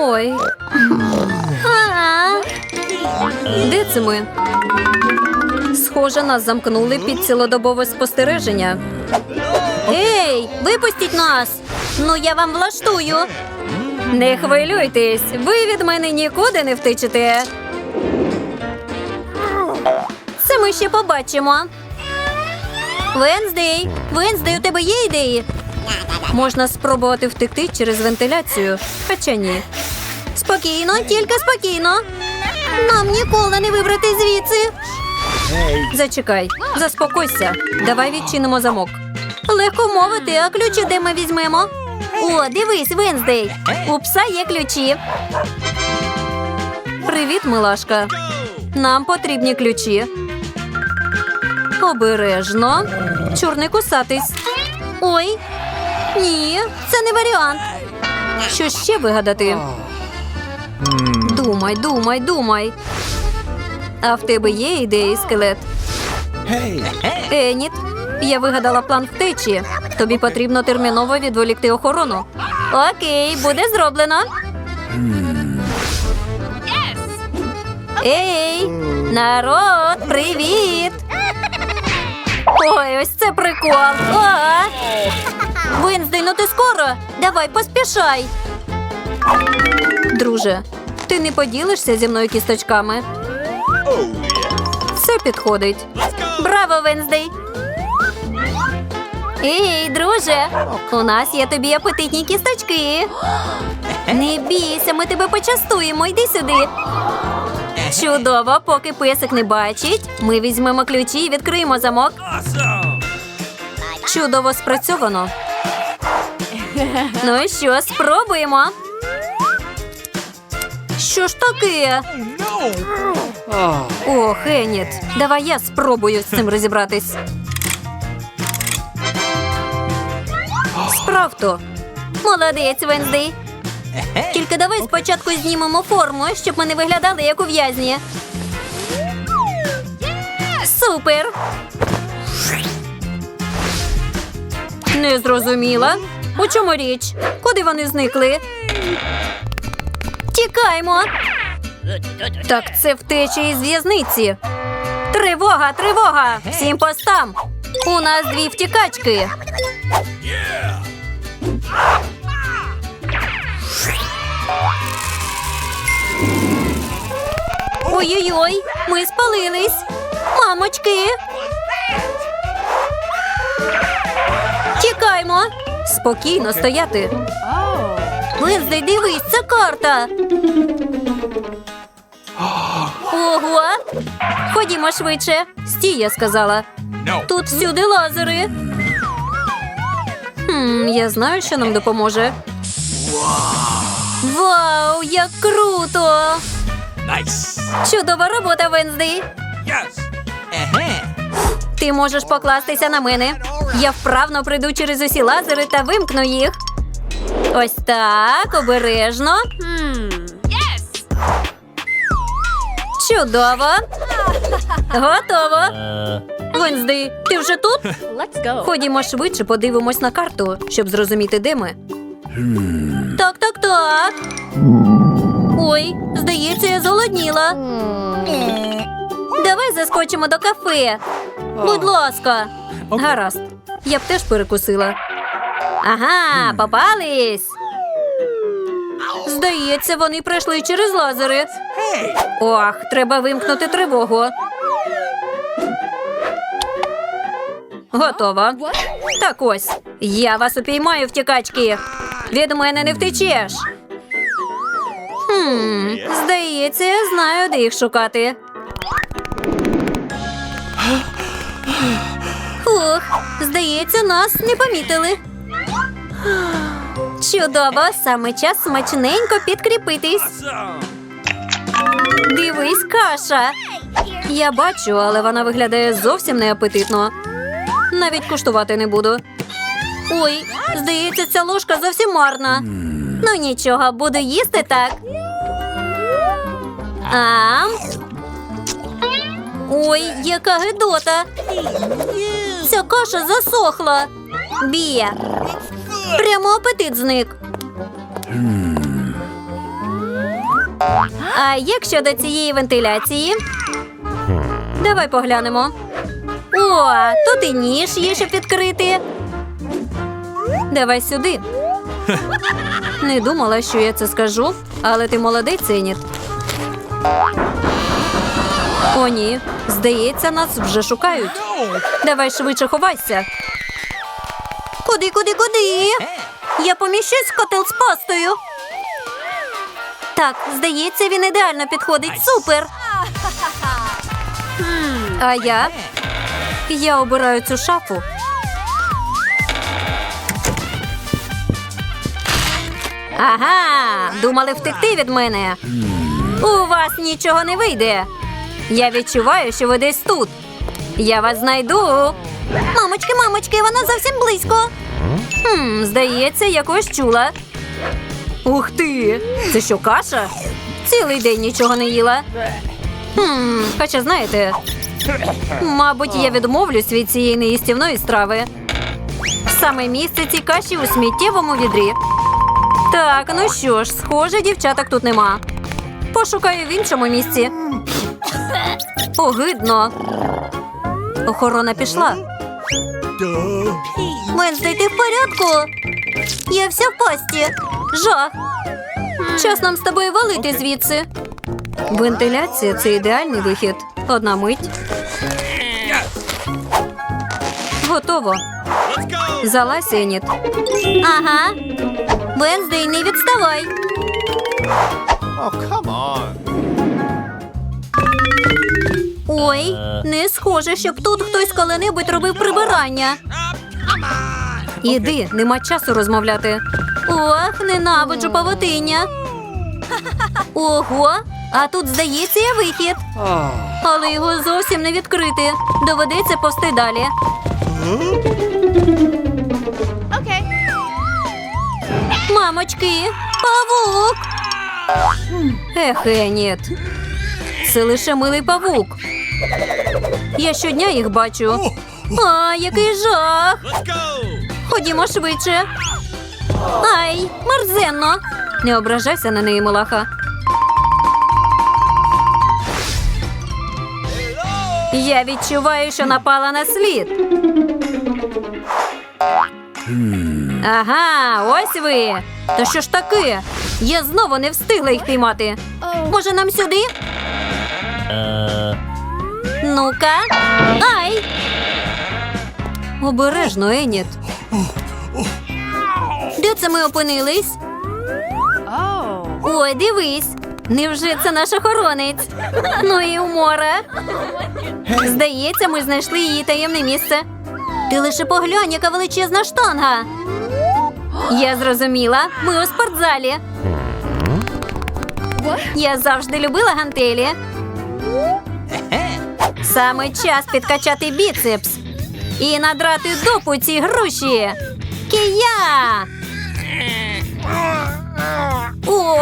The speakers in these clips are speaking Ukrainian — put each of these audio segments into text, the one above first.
Ой. А. Де це ми? Схоже, нас замкнули під цілодобове спостереження. Ей, випустіть нас! Ну я вам влаштую. Не хвилюйтесь, ви від мене нікуди не втечете. Це ми ще побачимо. Венздей, Венздей, у тебе є ідеї? Можна спробувати втекти через вентиляцію, хоча ні. Спокійно, тільки спокійно. Нам ніколи не вибрати звідси. Зачекай, заспокойся. Давай відчинимо замок. Легко мовити, а ключі де ми візьмемо? О, дивись, Венздей. У пса є ключі. Привіт, милашка. Нам потрібні ключі. Обережно. Чур не кусатись. Ой. Ні, це не варіант. Що ще вигадати? Думай, думай, думай. А в тебе є ідеї, скелет? Еніт, я вигадала план втечі. Тобі потрібно терміново відволікти охорону. Окей, буде зроблено. Ей, народ, привіт! Ой, ось це прикол. А! Винздей, ну ти скоро. Давай, поспішай. Друже, ти не поділишся зі мною кісточками? Це підходить. Браво, Венздей! Ей, друже, у нас є тобі апетитні кісточки. Не бійся, ми тебе почастуємо. Йди сюди. Чудово, поки песик не бачить. Ми візьмемо ключі і відкриємо замок. Чудово спрацьовано. Ну що, спробуємо. Що ж таке? О, Хеніт, давай я спробую з цим розібратись. Справто. Молодець, Венздей. Тільки давай спочатку знімемо форму, щоб ми не виглядали як у в'язні. Супер. Не зрозуміла. У чому річ? Куди вони зникли? Тікаймо. Так це втеча із в'язниці. Тривога, тривога! Всім постам! У нас дві втікачки. Ой-ой-ой, ми спалились. Мамочки. Спокійно стояти. Венздей, дивись, це карта. Ого. Ходімо швидше. Стій, я сказала. Тут всюди лазери. Хм, я знаю, що нам допоможе. Вау, як круто! Nice. Чудова робота, Венздей. Yes. Ти можеш покластися на мене. Я вправно прийду через усі лазери та вимкну їх. Ось так, обережно. Чудово. Готово. Венздей, ти вже тут? Ходімо швидше, подивимось на карту, щоб зрозуміти, де ми. Так, так, так. Ой, здається, я зголодніла. Давай заскочимо до кафе. Будь ласка. Гаразд. Я б теж перекусила. Ага, попались. Здається, вони пройшли через лазери. Ох, треба вимкнути тривогу. Готово. Так ось. Я вас упіймаю, втікачки. Від мене не втечеш. Хм, здається, я знаю, де їх шукати. Ух, здається, нас не помітили. Чудово, саме час смачненько підкріпитись. Дивись, каша. Я бачу, але вона виглядає зовсім неапетитно. Навіть куштувати не буду. Ой, здається, ця ложка зовсім марна. Ну нічого, буду їсти так. А? Ой, яка гидота. Ця каша засохла. Бія. Прямо апетит зник. А як щодо цієї вентиляції? Давай поглянемо. О, тут і ніж є, щоб відкрити. Давай сюди. Не думала, що я це скажу, але ти молодець, Еніт. О, ні. Здається, нас вже шукають. Давай швидше ховайся. Куди, куди, куди? Я поміщусь в котел з пастою. Так, здається, він ідеально підходить. Супер. А я? Я обираю цю шафу. Ага, думали втекти від мене. У вас нічого не вийде. Я відчуваю, що ви десь тут. Я вас знайду. Мамочки, мамочки, вона зовсім близько. Хм, здається, я когось чула. Ух ти! Це що, каша? Цілий день нічого не їла. Хм, хоча знаєте, мабуть, я відмовлюсь від цієї неїстівної страви. Саме місце цій каші у сміттєвому відрі. Так, ну що ж, схоже, дівчаток тут нема. Пошукаю в іншому місці. Огидно. Охорона пішла. Менстей, ти в порядку? Я вся в пасті. Жах. Час нам з тобою валити звідси. Вентиляція це ідеальний вихід. Одна мить. Готово. Залазь, Еніт. Ага. Венздей, не відставай. Oh, come on. Ой, не схоже, щоб тут хтось коли-небудь робив прибирання. Іди, нема часу розмовляти. Ох, ненавиджу павутиння. Ого, а тут, здається, є вихід. Але його зовсім не відкрити. Доведеться повсти далі. Мамочки, павук. Ех, Еніт. Це лише милий павук. Я щодня їх бачу. А, який жах! Ходімо швидше. Ай, мерзенно. Не ображайся на неї, Милаха. Я відчуваю, що напала на слід. Ага, ось ви. Та що ж таке? Я знову не встигла їх піймати. Може, нам сюди? Ну-ка. Ай! Обережно, Еніт. Де це ми опинились? Ой, дивись. Невже це наш охоронець? Ну і умора. Здається, ми знайшли її таємне місце. Ти лише поглянь, яка величезна штанга. Я зрозуміла, ми у спортзалі. Я завжди любила гантелі. Саме час підкачати біцепс і надрати дупу цій груші. Кия! О!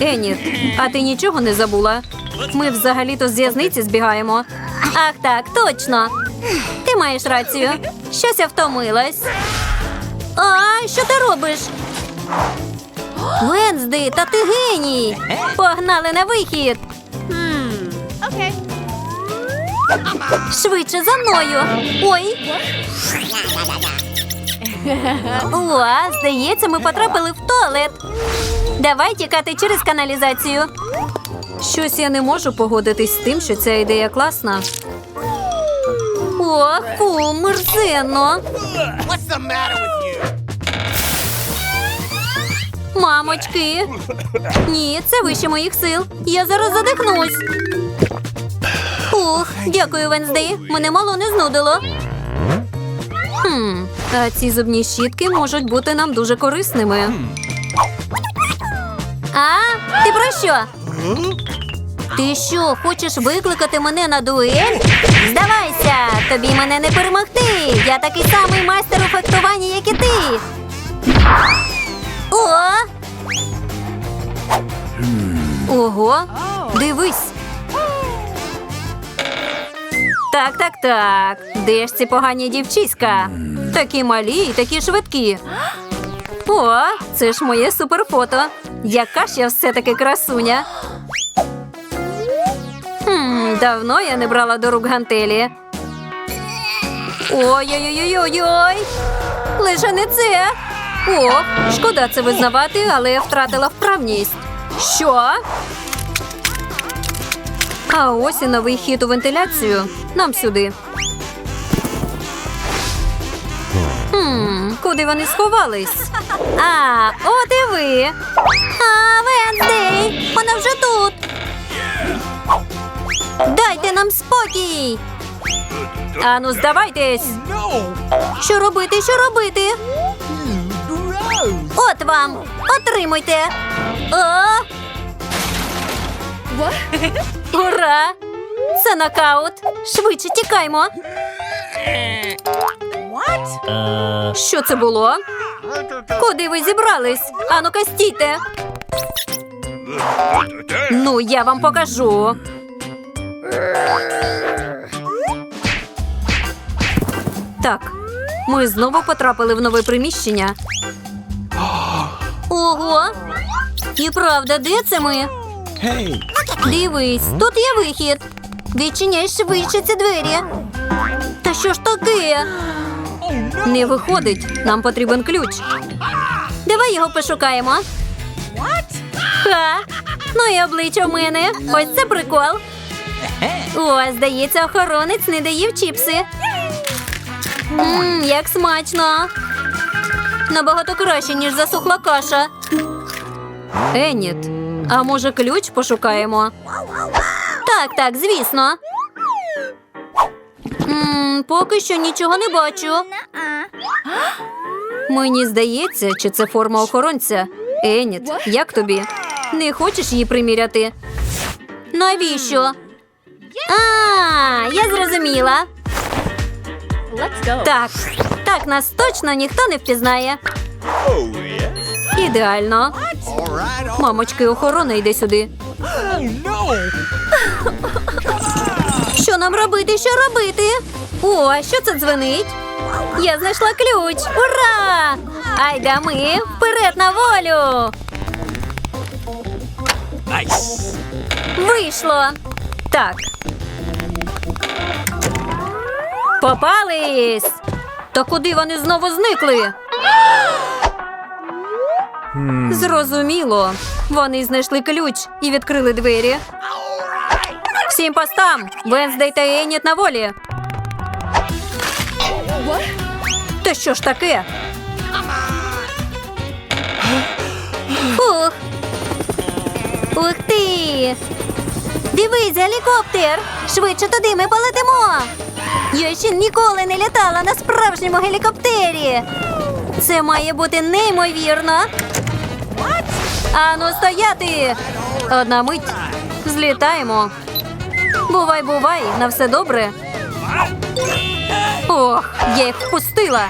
Еніт, а ти нічого не забула? Ми взагалі-то з в'язниці збігаємо. Ах так, точно. Ти маєш рацію. Щось я втомилась. А, що ти робиш? Вензди, та ти геній! Погнали на вихід! Швидше за мною. Ой. О, здається, ми потрапили в туалет. Давай тікати через каналізацію. Щось я не можу погодитись з тим, що ця ідея класна. О, фу, мерзенно. Мамочки. Ні, це вище моїх сил. Я зараз задихнусь. Ух, дякую, Венздей. Мене мало не знудило. Хм, а ці зубні щітки можуть бути нам дуже корисними. А, ти про що? Ти що, хочеш викликати мене на дуель? Здавайся, тобі мене не перемогти. Я такий самий майстер у фехтуванні, як і ти. О! Ого, дивись. Так, так, так. Де ж ці погані дівчиська? Такі малі і такі швидкі. О, це ж моє суперфото. Яка ж я все-таки красуня. Хм, Давно я не брала до рук гантелі. Ой-ой-ой-ой-ой! Лише не це. О, шкода це визнавати, але я втратила вправність. Що? А ось і новий хід у вентиляцію. Нам сюди. Хм, куди вони сховались? А, от і ви. А, Венздей, вона вже тут. Дайте нам спокій. Ану, здавайтесь. Що робити, що робити? От вам. Отримуйте. О! Ура! Це нокаут. Швидше тікаймо. Що це було? Куди ви зібрались? Ану-ка стійте. Ну, я вам покажу. Так, ми знову потрапили в нове приміщення. Ого! І правда, де це ми? Hey! Дивись, тут є вихід. Відчиняй швидше ці двері. Та що ж таке? Не виходить. Нам потрібен ключ. Давай його пошукаємо. Ха! Ну і обличчя в мене. Ось це прикол. О, здається, охоронець не доїв чіпси. Мм, як смачно. Набагато краще, ніж засохла каша. Еніт, а може ключ пошукаємо? Так, так, звісно. М, поки що нічого не бачу. Мені здається, чи це форма охоронця. Еніт, як тобі? Не хочеш її приміряти? Навіщо? А, я зрозуміла. Так, так нас точно ніхто не впізнає. Ідеально. Мамочки, охорона йде сюди. Що нам робити? Що робити? О, що це дзвенить? Я знайшла ключ! Ура! Айда ми вперед на волю! Вийшло! Так. Попались! Та куди вони знову зникли? Зрозуміло. Вони знайшли ключ і відкрили двері. Всім постам! Венздей та Еніт на волі. Та що ж таке? Ух! Ух ти! Дивись, гелікоптер! Швидше туди ми полетимо! Я ще ніколи не літала на справжньому гелікоптері. Це має бути неймовірно. Ану, стояти! Одна мить. Злітаємо. Бувай, бувай, на все добре. Ох, я їх впустила.